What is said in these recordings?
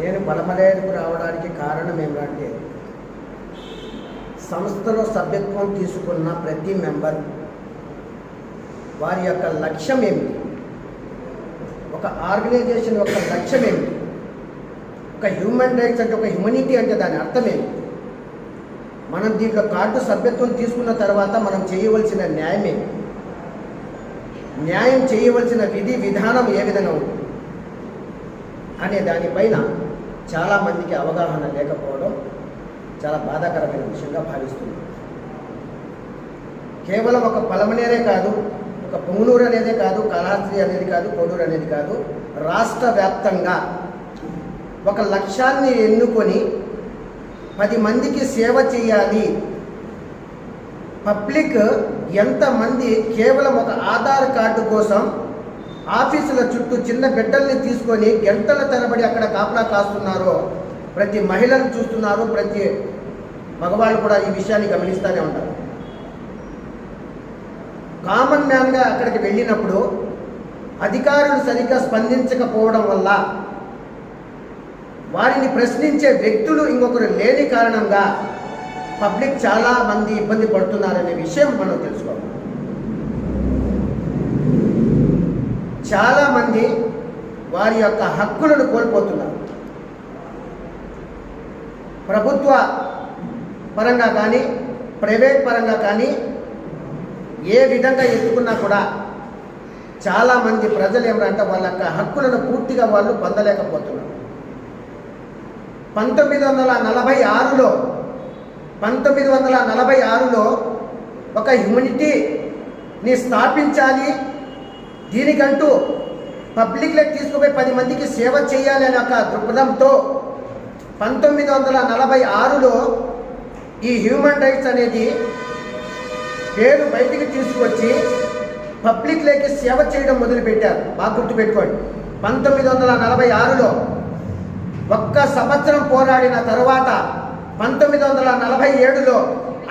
నేను బలమలేదుకు రావడానికి కారణం ఏమిటంటే సంస్థలో సభ్యత్వం తీసుకున్న ప్రతి మెంబర్ వారి యొక్క లక్ష్యం ఏమిటి? ఒక ఆర్గనైజేషన్ యొక్క లక్ష్యం ఏమిటి? ఒక హ్యూమన్ రైట్స్ అంటే ఒక హ్యూమనిటీ అంటే దాని అర్థం ఏమిటి? మనం దీంట్లో కార్డు సభ్యత్వం తీసుకున్న తర్వాత మనం చేయవలసిన న్యాయం ఏమి న్యాయం చేయవలసిన విధి విధానం ఏ విధంగా ఉంటుంది? అనే దానిపైన చాలామందికి అవగాహన లేకపోవడం చాలా బాధాకరమైన విషయంగా భావిస్తుంది. కేవలం ఒక పలమనేరే కాదు ఒక పొంగునూరు అనేదే కాదు కళాస్త్రి అనేది కాదు కోడూరు అనేది కాదు రాష్ట్ర వ్యాప్తంగా ఒక లక్ష్యాన్ని ఎన్నుకొని పది మందికి సేవ చేయాలి. పబ్లిక్ ఎంతమంది కేవలం ఒక ఆధార్ కార్డు కోసం ఆఫీసుల చుట్టూ చిన్న బిడ్డల్ని తీసుకొని గంటల తరబడి అక్కడ కాపలా కాస్తున్నారో ప్రతి మహిళను చూస్తున్నారు ప్రతి మగవాళ్ళు కూడా ఈ విషయాన్ని గమనిస్తూనే ఉంటారు. కామన్ మ్యాన్గా అక్కడికి వెళ్ళినప్పుడు అధికారులు సరిగ్గా స్పందించకపోవడం వల్ల వారిని ప్రశ్నించే వ్యక్తులు ఇంకొకరు లేని కారణంగా పబ్లిక్ చాలా మంది ఇబ్బంది పడుతున్నారనే విషయం మనం తెలుసుకోవాలి. చాలామంది వారి యొక్క హక్కులను కోల్పోతున్నారు. ప్రభుత్వ పరంగా కానీ ప్రైవేట్ పరంగా కానీ ఏ విధంగా ఎత్తుకున్నా కూడా చాలామంది ప్రజలు ఏమంటే వాళ్ళ యొక్క హక్కులను పూర్తిగా వాళ్ళు పొందలేకపోతున్నారు. పంతొమ్మిది వందల నలభై ఆరులో పంతొమ్మిది వందల నలభై ఆరులో ఒక హ్యూమినిటీని స్థాపించాలి దీనికంటూ పబ్లిక్లోకి తీసుకుపోయి పది మందికి సేవ చేయాలనే ఒక దృక్పథంతో పంతొమ్మిది వందల నలభై ఆరులో ఈ హ్యూమన్ రైట్స్ అనేది పేరు బయటికి తీసుకొచ్చి పబ్లిక్లోకి సేవ చేయడం మొదలుపెట్టారు. బాగా గుర్తుపెట్టుకోండి. పంతొమ్మిది వందల నలభై ఆరులో ఒక్క సంవత్సరం పోరాడిన తరువాత పంతొమ్మిది వందల నలభై ఏడులో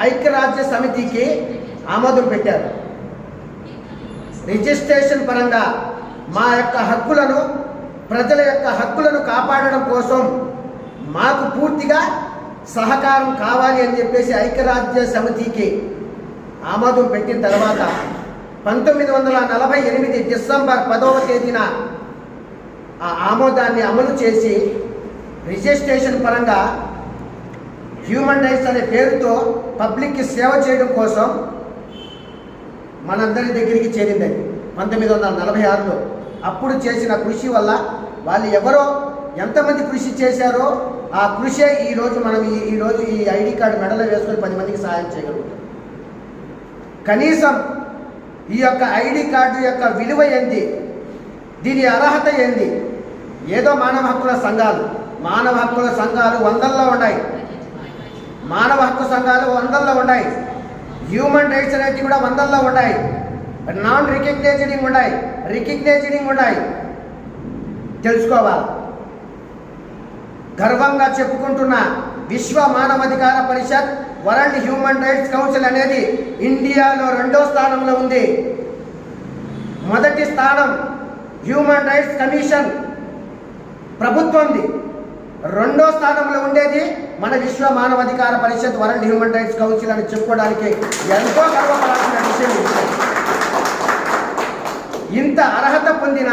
ఐక్యరాజ్య సమితికి ఆమోదం పెట్టారు. రిజిస్ట్రేషన్ పరంగా మా యొక్క హక్కులను ప్రజల యొక్క హక్కులను కాపాడడం కోసం మాకు పూర్తిగా సహకారం కావాలి అని చెప్పేసి ఐక్యరాజ్య సమితికి ఆమోదం పెట్టిన తర్వాత పంతొమ్మిది వందల నలభై ఎనిమిది డిసెంబర్ పదవ తేదీన ఆ ఆమోదాన్ని అమలు చేసి రిజిస్ట్రేషన్ పరంగా హ్యూమన్ రైట్స్ అనే పేరుతో పబ్లిక్కి సేవ చేయడం కోసం మనందరి దగ్గరికి చేరిందని పంతొమ్మిది వందల నలభై ఆరులో అప్పుడు చేసిన కృషి వల్ల వాళ్ళు ఎవరో ఎంతమంది కృషి చేశారో ఆ కృషే ఈరోజు మనం ఈ ఈరోజు ఈ ఐడి కార్డు మెడలో వేసుకొని పది మందికి సహాయం చేయగలుగుతాం. కనీసం ఈ యొక్క ఐడి కార్డు యొక్క విలువ ఏంటి దీని అర్హత ఏంది ఏదో మానవ హక్కుల సంఘాలు మానవ హక్కుల సంఘాలు వందల్లో ఉన్నాయి. మానవ హక్కు సంఘాలు వందల్లో ఉన్నాయి. హ్యూమన్ రైట్స్ అనేవి కూడా వందల్లో ఉన్నాయి. నాన్ రికగ్నైజింగ్ ఉన్నాయి. రికగ్నైజింగ్ ఉన్నాయి. తెలుసుకోవాలి. గర్వంగా చెప్పుకుంటున్న Vishwa Manavadhikara Parishat world human rights council అనేది ఇండియాలో రెండో స్థానంలో ఉంది. మొదటి స్థానం హ్యూమన్ రైట్స్ కమిషన్ ప్రభుత్వంది. రెండో స్థానంలో ఉండేది మన Vishwa Manavadhikara Parishat world human rights council అని చెప్పుకోవడానికి ఎంతో గర్వపడాల్సిన విషయం ఇంత అర్హత పొందిన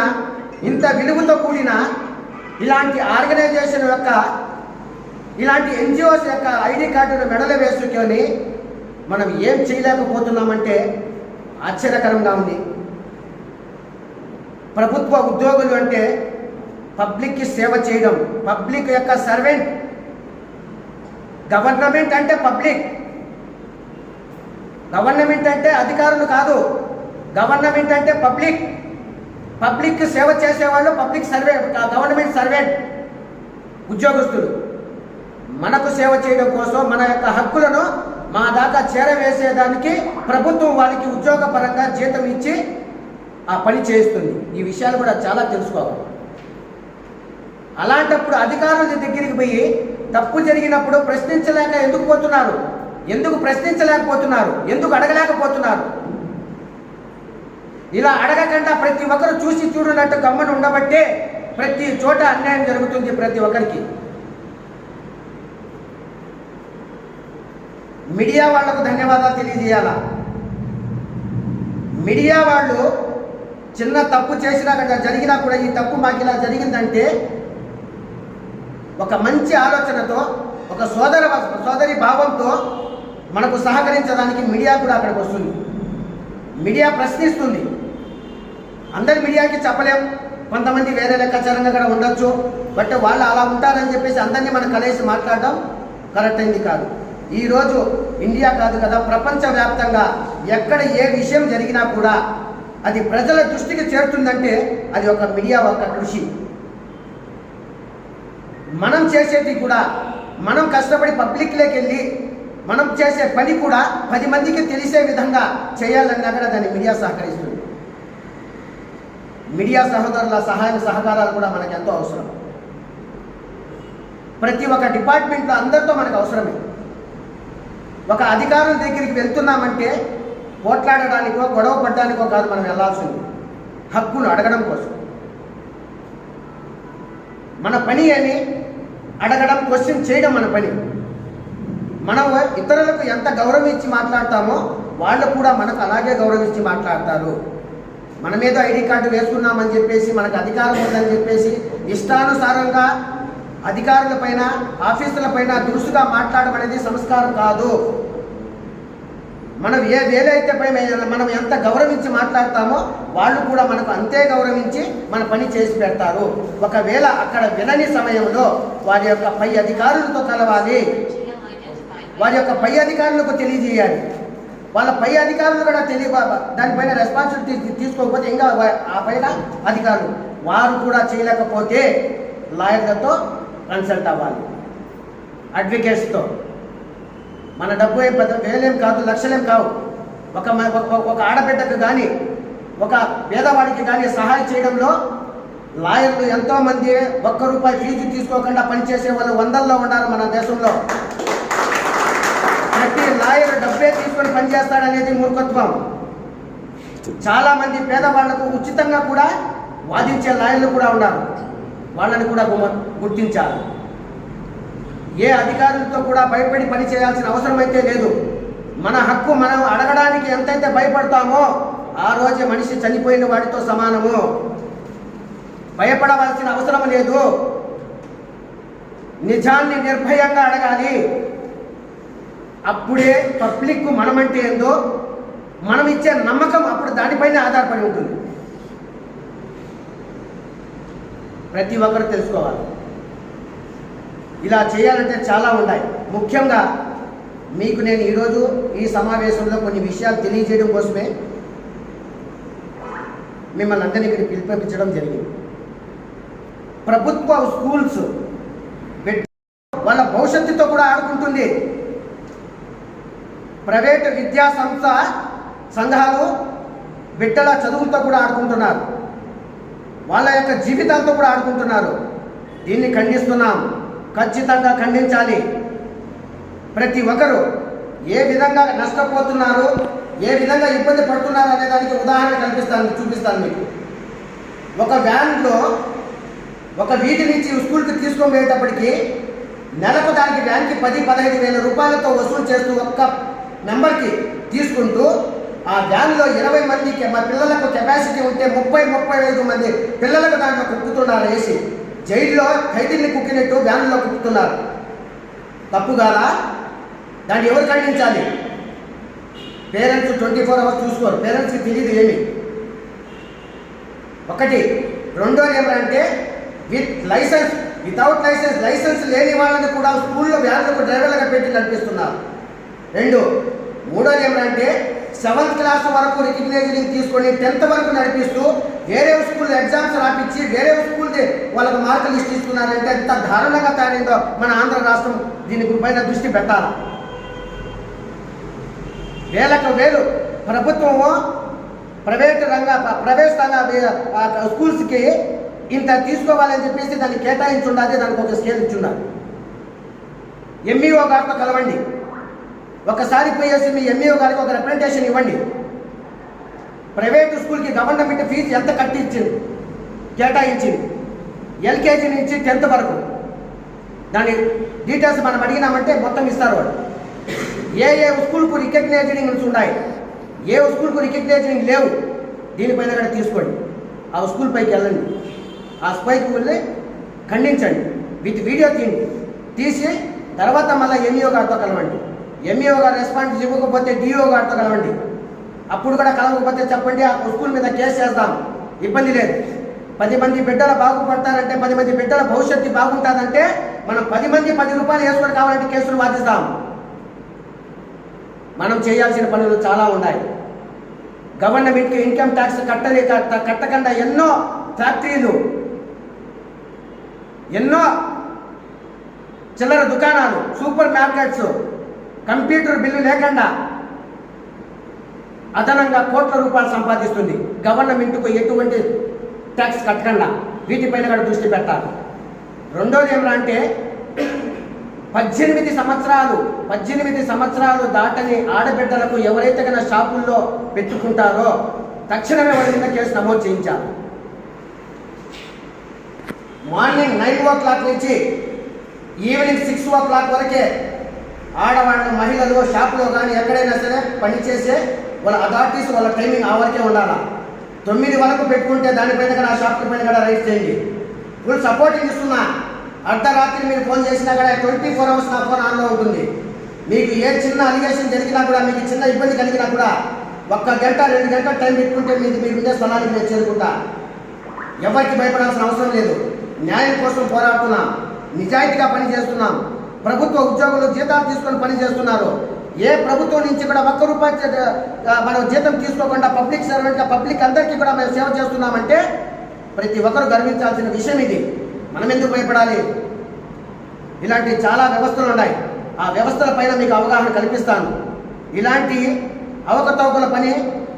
ఇంత విలువతో కూడిన ఇలాంటి ఆర్గనైజేషన్ యొక్క ఇలాంటి ఎన్జిఓస్ యొక్క ఐడి కార్డును మెడలు వేసుకొని మనం ఏం చేయలేకపోతున్నామంటే ఆశ్చర్యకరంగా ఉంది. ప్రభుత్వ ఉద్యోగులు అంటే పబ్లిక్కి సేవ చేయడం పబ్లిక్ యొక్క సర్వెంట్ గవర్నమెంట్ అంటే పబ్లిక్ గవర్నమెంట్ అంటే అధికారులు కాదు. గవర్నమెంట్ అంటే పబ్లిక్ పబ్లిక్ సేవ చేసేవాళ్ళు పబ్లిక్ సర్వే గవర్నమెంట్ సర్వెంట్ ఉద్యోగస్తులు. మనకు సేవ చేయడం కోసం మన యొక్క హక్కులను మా దాకా చేరవేసేదానికి ప్రభుత్వం వాళ్ళకి ఉద్యోగపరంగా జీతం ఇచ్చి ఆ పని చేస్తుంది ఈ విషయాలు కూడా చాలా తెలుసుకోవాలి. అలాంటప్పుడు అధికారుల దగ్గరికి పోయి తప్పు జరిగినప్పుడు ప్రశ్నించలేక ఎందుకు పోతున్నారు? ఎందుకు ప్రశ్నించలేకపోతున్నారు? ఎందుకు అడగలేకపోతున్నారు? ఇలా అడగకుండా ప్రతి ఒక్కరు చూసి చూడనట్టు గమ్మను ఉండబట్టే ప్రతి చోట అన్యాయం జరుగుతుంది ప్రతి ఒక్కరికి. మీడియా వాళ్ళకు ధన్యవాదాలు తెలియజేయాలా? మీడియా వాళ్ళు చిన్న తప్పు చేసినా జరిగినా కూడా ఈ తప్పు మాకు ఇలా జరిగిందంటే ఒక మంచి ఆలోచనతో ఒక సోదర సోదరి భావంతో మనకు సహకరించడానికి మీడియా కూడా అక్కడికి వస్తుంది. మీడియా ప్రశ్నిస్తుంది. అందరి మీడియాకి చెప్పలేం. కొంతమంది వేరే లెక్కాచారంగా కూడా ఉండొచ్చు. బట్ వాళ్ళు అలా ఉంటారని చెప్పేసి అందరినీ మనం కలిసి మాట్లాడడం కరెక్ట్ అయింది కాదు. ఈరోజు ఇండియా కాదు కదా ప్రపంచవ్యాప్తంగా ఎక్కడ ఏ విషయం జరిగినా కూడా అది ప్రజల దృష్టికి చేరుతుందంటే అది ఒక మీడియా ఒక కృషి. మనం చేసేది కూడా మనం కష్టపడి పబ్లిక్లోకి వెళ్ళి మనం చేసే పని కూడా పది మందికి తెలిసే విధంగా చేయాలన్నా కూడా దాన్ని మీడియా సహకరిస్తుంది. మీడియా సహోదరుల సహాయ సహకారాలు కూడా మనకు ఎంతో అవసరం. ప్రతి ఒక్క డిపార్ట్మెంట్లో అందరితో మనకు అవసరమే. ఒక అధికారుల దగ్గరికి వెళ్తున్నామంటే పోట్లాడడానికో గొడవ పడడానికో కాదు మనం వెళ్ళాల్సింది. హక్కును అడగడం కోసం. మన పని అని అడగడం క్వశ్చన్ చేయడం మన పని. మనం ఇతరులకు ఎంత గౌరవం ఇచ్చి మాట్లాడతామో వాళ్ళు కూడా మనకు అలాగే గౌరవించి మాట్లాడతారు. మన మీద ఐడి కార్డు వేసుకున్నామని చెప్పేసి మనకు అధికారం ఉందని చెప్పేసి ఇష్టానుసారంగా అధికారుల పైన ఆఫీసుల పైన దురుసుగా మాట్లాడడం అనేది సంస్కారం కాదు. మనం ఏ వేలైతే పై మనం ఎంత గౌరవించి మాట్లాడతామో వాళ్ళు కూడా మనకు అంతే గౌరవించి మన పని చేసి పెడతారు. ఒకవేళ అక్కడ వినని సమయంలో వారి యొక్క పై అధికారులతో కలవాలి. వారి యొక్క పై అధికారులకు తెలియజేయాలి. వాళ్ళ పై అధికారులు కూడా తెలియ దానిపైన రెస్పాన్సిబిలిటీ తీసుకోకపోతే ఇంకా ఆ పైన అధికారులు వారు కూడా చేయలేకపోతే లాయర్లతో కన్సల్ట్ అవ్వాలి. అడ్వకేట్స్తో మన డబ్బు ఏం పెద్ద వేలేం కాదు లక్షలేం కావు. ఒక ఒక- ఆడబిడ్డకు కానీ ఒక పేదవాడికి కానీ సహాయం చేయడంలో లాయర్లు ఎంతోమంది ఒక్క రూపాయి ఫీజు తీసుకోకుండా పనిచేసే వాళ్ళు వందల్లో ఉన్నారు మన దేశంలో. ప్రతి లాయర్ డబ్బే తీసుకొని పనిచేస్తాడనేది మూర్ఖత్వం. చాలా మంది పేదవాళ్ళకు ఉచితంగా కూడా వాదించే లాయర్లు కూడా ఉన్నారు. వాళ్ళని కూడా గుమ- గుర్తించాలి. ఏ అధికారులతో కూడా భయపడి పని చేయాల్సిన అవసరం అయితే లేదు. మన హక్కు మనం అడగడానికి ఎంతైతే భయపడతామో ఆ రోజే మనిషి చనిపోయిన వాడితో సమానము. భయపడవలసిన అవసరం లేదు. నిజాన్ని నిర్భయంగా అడగాలి. అప్పుడే పబ్లిక్ మనమంటే ఏందో మనం ఇచ్చే నమ్మకం అప్పుడు దానిపైన ఆధారపడి ఉంటుంది. ప్రతి ఒక్కరు తెలుసుకోవాలి. ఇలా చేయాలంటే చాలా ఉన్నాయి. ముఖ్యంగా మీకు నేను ఈరోజు ఈ సమావేశంలో కొన్ని విషయాలు తెలియజేయడం కోసమే మిమ్మల్ని అందరినీ ఇక్కడ పిలిపించడం జరిగింది. ప్రభుత్వ స్కూల్స్ వాళ్ళ భవిష్యత్తుతో కూడా ఆడుకుంటుంది. ప్రైవేటు విద్యా సంస్థ సంఘాలు బిడ్డల చదువులతో కూడా ఆడుకుంటున్నారు. వాళ్ళ యొక్క జీవితాలతో కూడా ఆడుకుంటున్నారు. దీన్ని ఖండిస్తున్నాం. ఖచ్చితంగా ఖండించాలి. ప్రతి ఒక్కరు ఏ విధంగా నష్టపోతున్నారు ఏ విధంగా ఇబ్బంది పడుతున్నారు అనే దానికి ఉదాహరణ కల్పిస్తాను చూపిస్తాను మీకు. ఒక వ్యాన్లో ఒక వీధి నుంచి స్కూల్కి తీసుకొని పోయేటప్పటికి నెలకు దానికి వ్యాన్కి పది పదహైదు వేల రూపాయలతో వసూలు చేస్తూ ఒక్క మెంబర్కి తీసుకుంటూ ఆ వ్యాన్లో ఇరవై మందికి మా పిల్లలకు కెపాసిటీ ఉంటే ముప్పై ముప్పై ఐదు మంది పిల్లలకు దాంట్లో కుక్కుతున్నారు వేసి జైల్లో ఖైదీని కుక్కినట్టు వ్యాన్లో కుక్కుతున్నారు. తప్పు కాదా దాన్ని ఎవరు ఖండించాలి? పేరెంట్స్ ట్వంటీ ఫోర్ అవర్స్ చూసుకోరు. పేరెంట్స్కి తెలియదు ఏమి? ఒకటి రెండోది ఏమంటే with licence without licence licence లేని వాళ్ళని కూడా స్కూల్లో వ్యాన్లకు డ్రైవర్లుగా పెట్టి నడిపిస్తున్నారు రెండు మూడోది ఏమంటే సెవెంత్ క్లాస్ వరకు రికగ్నైజింగ్ తీసుకొని టెన్త్ వరకు నడిపిస్తూ వేరే స్కూల్ ఎగ్జామ్స్ రాపించి వేరే స్కూల్ వాళ్ళకి మార్కులు లిస్ట్ ఇస్తున్నారంటే ఎంత దారుణంగా తయారైందో మన ఆంధ్ర రాష్ట్రం దీని పైన దృష్టి పెట్టాలి? వేలకు వేలు ప్రభుత్వము ప్రైవేట్ రంగ ప్రైవేట్ రంగ స్కూల్స్కి ఇంత తీసుకోవాలని చెప్పేసి దాన్ని కేటాయించుండాలి దానికి ఒక స్కేల్ ఇచ్చిండాలి ఎంఈఓ గారితో కలవండి. ఒకసారి పోయేసి మీ ఎంఈఓ గారికి ఒక రిప్రజెంటేషన్ ఇవ్వండి. ప్రైవేట్ స్కూల్కి గవర్నమెంట్ ఫీజు ఎంత కట్టించింది? కేటాయించింది. ఎల్కేజీ నుంచి టెన్త్ వరకు. దాని డీటెయిల్స్ మనం అడిగినామంటే మొత్తం ఇస్తారు వాళ్ళు. ఏ ఏ స్కూల్కు రికగ్నైజింగ్స్ ఉన్నాయి? ఏ స్కూల్కు రికగ్నైజింగ్ లేవు? దీనిపైన కూడా తీసుకోండి. ఆ స్కూల్ పైకి వెళ్ళండి. ఆ స్పైకి వెళ్ళి ఖండించండి. విత్ వీడియో తీయండి. తీసి తర్వాత మళ్ళీ ఎంఈఓ గారితో కలవండి. ఎంఈఓ గారు రెస్పాన్స్ ఇవ్వకపోతే డిఓ గారితో కలవండి. అప్పుడు కూడా కలవకపోతే చెప్పండి ఆ స్కూల్ మీద కేసు చేస్తాం ఇబ్బంది లేదు. పది మంది బిడ్డలు బాగుపడతారంటే పది మంది బిడ్డల భవిష్యత్తు బాగుంటుందంటే మనం పది మంది పది రూపాయలు వేసుకొని కావాలంటే కేసులు వాదిస్తాం. మనం చేయాల్సిన పనులు చాలా ఉన్నాయి. గవర్నమెంట్కి ఇన్కమ్ ట్యాక్స్ కట్టలే కట్ట- కట్టకుండా ఎన్నో ఫ్యాక్టరీలు ఎన్నో చిల్లర దుకాణాలు సూపర్ మార్కెట్స్ కంప్యూటర్ బిల్లు లేకుండా అదనంగా కోట్ల రూపాయలు సంపాదిస్తుంది. గవర్నమెంట్కు ఎటువంటి ట్యాక్స్ కట్టకుండా వీటిపైన కూడా దృష్టి పెట్టాలి. రెండోది ఏమరా అంటే పద్దెనిమిది సంవత్సరాలు పద్దెనిమిది సంవత్సరాలు దాటని ఆడబిడ్డలకు ఎవరైతే కన్నా షాపుల్లో పెట్టుకుంటారో తక్షణమే వాళ్ళ మీద కేసు నమోదు చేయించాలి. మార్నింగ్ నైన్ ఓ క్లాక్ నుంచి ఈవినింగ్ సిక్స్ ఓ క్లాక్ వరకే ఆడవాళ్ళు మహిళలు షాపులో కానీ ఎక్కడైనా సరే పనిచేసే వాళ్ళ అథారిటీస్ వాళ్ళ టైమింగ్ ఆ వరకే ఉండాలా? తొమ్మిది వరకు పెట్టుకుంటే దానిపైన కూడా ఆ షాప్ పైన కూడా రైట్ చేయండి. ఇప్పుడు సపోర్టింగ్ ఇస్తున్నా. అర్ధరాత్రి మీరు ఫోన్ చేసినా కూడా ట్వంటీ ఫోర్ అవర్స్ నా ఫోన్ ఆన్లో ఉంటుంది. మీకు ఏ చిన్న అలిగేషన్ జరిగినా కూడా మీకు చిన్న ఇబ్బంది కలిగినా కూడా ఒక్క గంట రెండు గంటల టైం పెట్టుకుంటే మీకు మీరు ఉండే స్థలానికి నేను చేరుకుంటా. ఎవరికి భయపడాల్సిన అవసరం లేదు. న్యాయం కోసం పోరాడుతున్నాం. నిజాయితీగా పని చేస్తున్నాం. ప్రభుత్వ ఉద్యోగులు జీతాలు తీసుకొని పనిచేస్తున్నారు ఏ ప్రభుత్వం నుంచి కూడా ఒక్క రూపాయి మనం జీతం తీసుకోకుండా పబ్లిక్ సర్వెంట్గా పబ్లిక్ అందరికీ కూడా మేము సేవ చేస్తున్నామంటే ప్రతి ఒక్కరు గర్వించాల్సిన విషయం ఇది. మనం ఎందుకు భయపడాలి? ఇలాంటి చాలా వ్యవస్థలు ఉన్నాయి. ఆ వ్యవస్థల పైన మీకు అవగాహన కల్పిస్తాను. ఇలాంటి అవకతవకల పని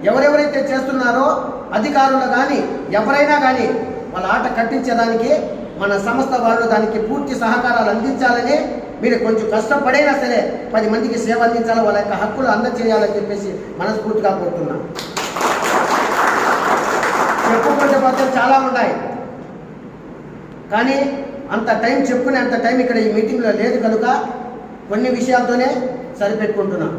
ఎవరెవరైతే చేస్తున్నారో అధికారులు కానీ ఎవరైనా కానీ వాళ్ళ ఆట కట్టించేదానికి మన సంస్థ వాళ్ళు దానికి పూర్తి సహకారాలు అందించాలని మీరు కొంచెం కష్టపడైనా సరే పది మందికి సేవ అందించాలి? వాళ్ళ యొక్క హక్కులు అందచేయాలని చెప్పేసి మనస్ఫూర్తిగా కోరుతున్నా. చెప్పుకుంటే మాత్రం చాలా ఉన్నాయి. కానీ అంత టైం చెప్పుకునే అంత టైం ఇక్కడ ఈ మీటింగ్లో లేదు కనుక కొన్ని విషయాలతోనే సరిపెట్టుకుంటున్నాం.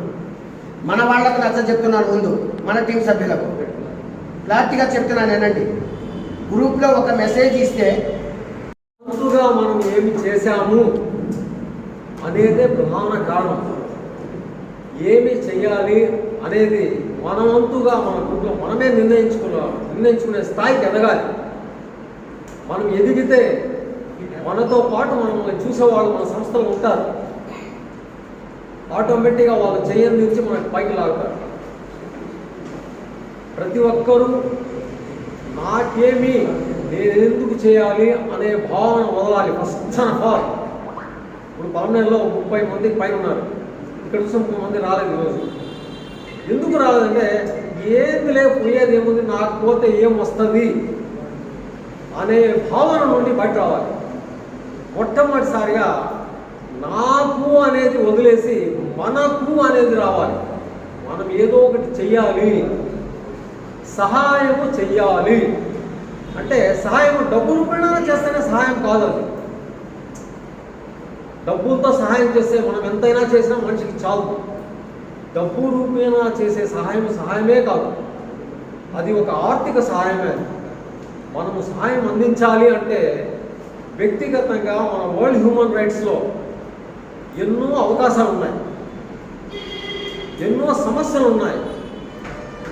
మన వాళ్ళకు నచ్చ చెప్తున్నాను ముందు మన టీం సభ్యులకు. క్లారిటీగా చెప్తున్నాను ఏనండి గ్రూప్లో ఒక మెసేజ్ ఇస్తే మనం ఏమి చేశాము? అనేదే ప్రధాన కారణం. ఏమి చేయాలి అనేది మనవంతుగా మన కుటుంబం మనమే నిర్ణయించుకున్నా నిర్ణయించుకునే స్థాయికి ఎదగాలి. మనం ఎదిగితే మనతో పాటు మనల్ని చూసేవాళ్ళు మన సంస్థలు ఉంటారు. ఆటోమేటిక్గా వాళ్ళు చేయని నుంచి మనకు పైకి లాగుతారు. ప్రతి ఒక్కరూ నాకేమి నేను ఎందుకు చేయాలి అనే భావన వదలాలి. ఫస్ట్ అండ్ ఆల్ ఇప్పుడు పల్మనేరులో ముప్పై మందికి పైన ఉన్నారు ఇక్కడ చూస్తే ముప్పై మంది రాలేదు ఈరోజు. ఎందుకు రాలేదంటే ఏది లేకపోయేది ఏముంది నాకు పోతే ఏం వస్తుంది అనే భావన నుండి బయట రావాలి. మొట్టమొదటిసారిగా నాకు అనేది వదిలేసి మనకు అనేది రావాలి. మనం ఏదో ఒకటి చెయ్యాలి. సహాయము చెయ్యాలి. అంటే సహాయం డబ్బు రూపేణా చేస్తేనే సహాయం కాదు అది. డబ్బులతో సహాయం చేస్తే మనం ఎంతైనా చేసినా మనిషికి చాలు. డబ్బు రూపేణా చేసే సహాయం సహాయమే కాదు. అది ఒక ఆర్థిక సహాయమే. మనము సహాయం అందించాలి అంటే వ్యక్తిగతంగా మన వరల్డ్ హ్యూమన్ రైట్స్లో ఎన్నో అవకాశాలు ఉన్నాయి. ఎన్నో సమస్యలు ఉన్నాయి.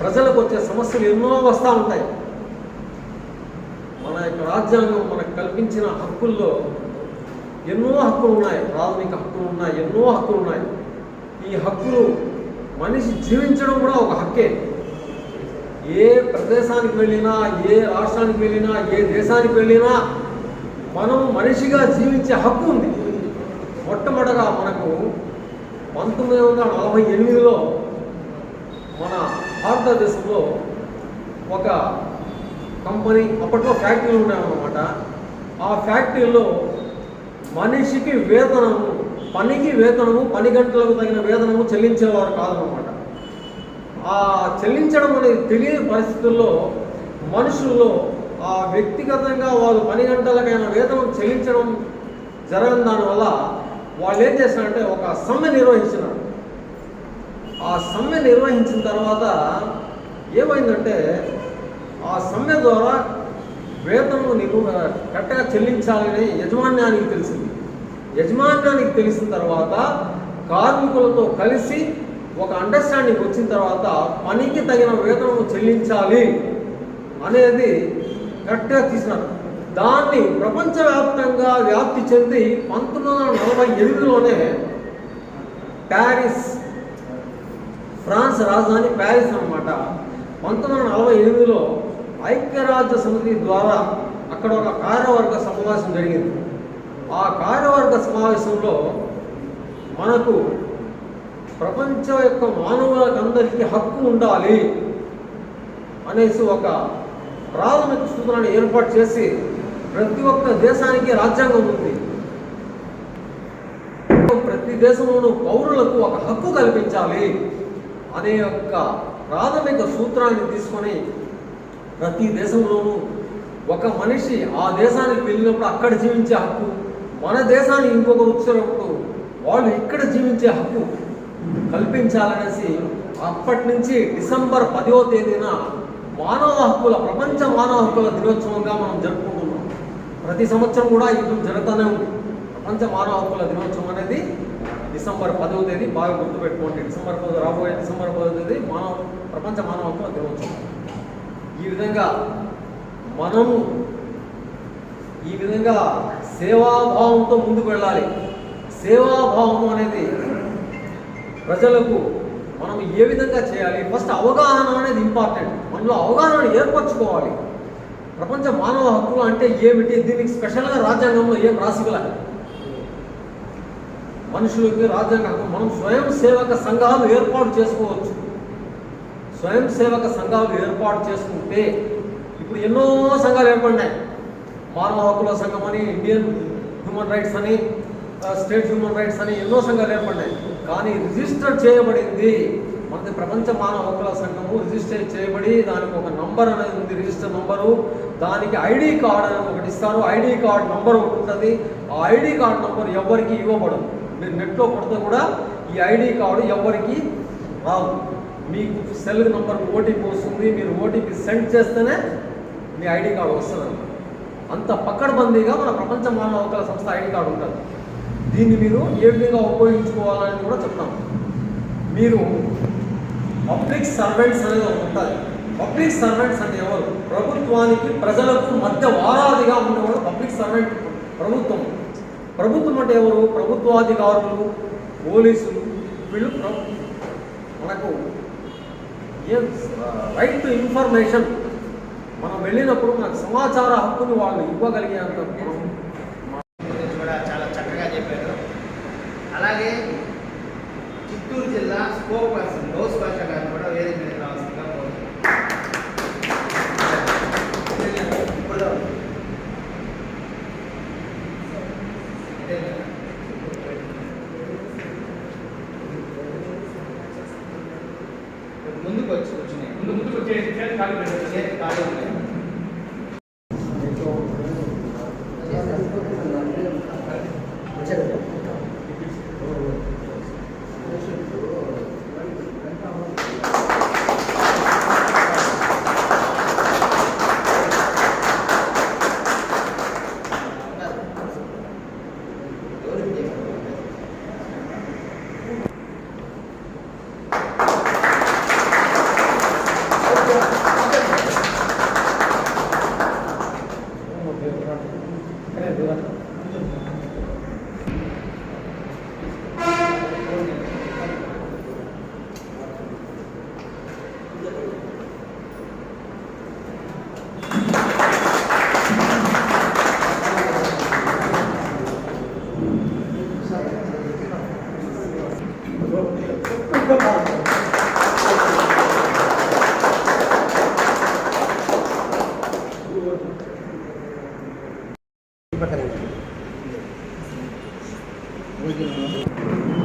ప్రజలకు వచ్చే సమస్యలు ఎన్నో వస్తూ ఉంటాయి. మన యొక్క రాజ్యాంగం మనకు కల్పించిన హక్కుల్లో ఎన్నో హక్కులు ఉన్నాయి ప్రాథమిక హక్కులు ఉన్నాయి ఎన్నో హక్కులు ఉన్నాయి. ఈ హక్కులు మనిషి జీవించడం కూడా ఒక హక్కే. ఏ ప్రదేశానికి వెళ్ళినా ఏ రాష్ట్రానికి వెళ్ళినా ఏ దేశానికి వెళ్ళినా మనం మనిషిగా జీవించే హక్కు ఉంది. మొట్టమొదటగా మనకు పంతొమ్మిది వందల నలభై ఎనిమిదిలో మన భారతదేశంలో ఒక కంపెనీ అప్పట్లో ఫ్యాక్టరీలు ఉన్నాయన్నమాట ఆ ఫ్యాక్టరీలో మనిషికి వేతనము పనికి వేతనము పని గంటలకు తగిన వేతనము చెల్లించేవారు కాదనమాట ఆ చెల్లించడం అనేది తెలియని పరిస్థితుల్లో మనుషుల్లో ఆ వ్యక్తిగతంగా వాళ్ళు పని గంటలకైనా వేతనం చెల్లించడం జరగని దానివల్ల వాళ్ళు ఏం చేశారంటే ఒక సమ్మె నిర్వహించినారు. ఆ సమ్మె నిర్వహించిన తర్వాత ఏమైందంటే ఆ సమ్మె ద్వారా వేతనం నిరు కరెక్ట్గా చెల్లించాలని యజమాన్యానికి తెలిసింది. యజమాన్యానికి తెలిసిన తర్వాత కార్మికులతో కలిసి ఒక అండర్స్టాండింగ్ వచ్చిన తర్వాత పనికి తగిన వేతనం చెల్లించాలి అనేది కరెక్ట్గా తీసినారు. దాన్ని ప్రపంచవ్యాప్తంగా వ్యాప్తి చెంది పంతొమ్మిది వందల నలభై ఎనిమిదిలోనే ప్యారిస్ ఫ్రాన్స్ రాజధాని ప్యారిస్ అన్నమాట. పంతొమ్మిది వందల నలభై ఎనిమిదిలో ఐక్యరాజ్య సమితి ద్వారా అక్కడ ఒక కార్యవర్గ సమావేశం జరిగింది. ఆ కార్యవర్గ సమావేశంలో మనకు ప్రపంచం యొక్క మానవులకందరికీ హక్కు ఉండాలి అనేసి ఒక ప్రాథమిక సూత్రాన్ని ఏర్పాటు చేసి ప్రతి ఒక్క దేశానికి రాజ్యాంగం ఉంది. ప్రతి దేశంలోనూ పౌరులకు ఒక హక్కు కల్పించాలి అనే యొక్క ప్రాథమిక సూత్రాన్ని తీసుకొని ప్రతి దేశంలోనూ ఒక మనిషి ఆ దేశానికి వెళ్ళినప్పుడు అక్కడ జీవించే హక్కు మన దేశానికి ఇంకొకరు వచ్చినప్పుడు వాళ్ళు ఇక్కడ జీవించే హక్కు కల్పించాలనేసి అప్పటి నుంచి డిసెంబర్ పదో తేదీన మానవ హక్కుల ప్రపంచ మానవ హక్కుల దినోత్సవంగా మనం జరుపుకుంటున్నాం. ప్రతి సంవత్సరం కూడా ఇది జరుగుతూనే ఉంది. ప్రపంచ మానవ హక్కుల దినోత్సవం అనేది డిసెంబర్ పదవ తేదీ బాగా గుర్తుపెట్టుకోండి. డిసెంబర్ పదో రాబోయే డిసెంబర్ పదో తేదీ మానవ ప్రపంచ మానవ హక్కుల దినోత్సవం. ఈ విధంగా మనము ఈ విధంగా సేవాభావంతో ముందుకు వెళ్ళాలి. సేవాభావం అనేది ప్రజలకు మనం ఏ విధంగా చేయాలి? ఫస్ట్ అవగాహన అనేది ఇంపార్టెంట్ మనలో అవగాహన ఏర్పరచుకోవాలి. ప్రపంచ మానవ హక్కులు అంటే ఏమిటి? దీనికి స్పెషల్గా రాజ్యాంగంలో ఏం రాసిగల మనుషులకి రాజ్యాంగ హక్కు మనం స్వయం సేవక సంఘాలు ఏర్పాటు చేసుకోవచ్చు. స్వయం సేవక సంఘాలు ఏర్పాటు చేసుకుంటే ఇప్పుడు ఎన్నో సంఘాలు ఏర్పడినాయి. మానవ హక్కుల సంఘం అని ఇండియన్ హ్యూమన్ రైట్స్ అని స్టేట్ హ్యూమన్ రైట్స్ అని ఎన్నో సంఘాలు ఏర్పడినాయి. కానీ రిజిస్టర్ చేయబడింది మనది ప్రపంచ మానవ హక్కుల సంఘము. రిజిస్టర్ చేయబడి దానికి ఒక నంబర్ అనేది ఉంది రిజిస్టర్ నంబరు. దానికి ఐడి కార్డ్ అనేది ఒకటి ఇస్తారు ఐడి కార్డ్ నంబర్ ఉంటుంది. ఆ ఐడి కార్డ్ నంబర్ ఎవరికి ఇవ్వబడదు. మీరు నెట్లో కొడితే కూడా ఈ ఐడి కార్డు ఎవరికి రాదు. మీకు సెల్ నంబర్ ఓటీపీ వస్తుంది మీరు ఓటీపీ సెండ్ చేస్తేనే మీ ఐడి కార్డు వస్తుంది అంత పక్కడబందీగా మన ప్రపంచ మానవ హక్కుల సంస్థ ఐడి కార్డు ఉంటుంది. దీన్ని మీరు ఏ విధంగా ఉపయోగించుకోవాలని కూడా చెప్తాం. మీరు పబ్లిక్ సర్వెంట్స్ అనేది ఒకటి ఉంటుంది. పబ్లిక్ సర్వెంట్స్ అంటే ఎవరు? ప్రభుత్వానికి ప్రజలకు మధ్య వారాదిగా ఉండేవాడు పబ్లిక్ సర్వెంట్ ప్రభుత్వం. ప్రభుత్వం అంటే ఎవరు? ప్రభుత్వాధికారులు పోలీసులు. వీళ్ళు మనకు రైట్ టు ఇన్ఫర్మేషన్ మనం వెళ్ళినప్పుడు మనకు సమాచార హక్కుని వాళ్ళు ఇవ్వగలిగేంత కూడా చాలా చక్కగా చెప్పారు. అలాగే చిత్తూరు జిల్లా spoke Go to the next. preferente. Voy a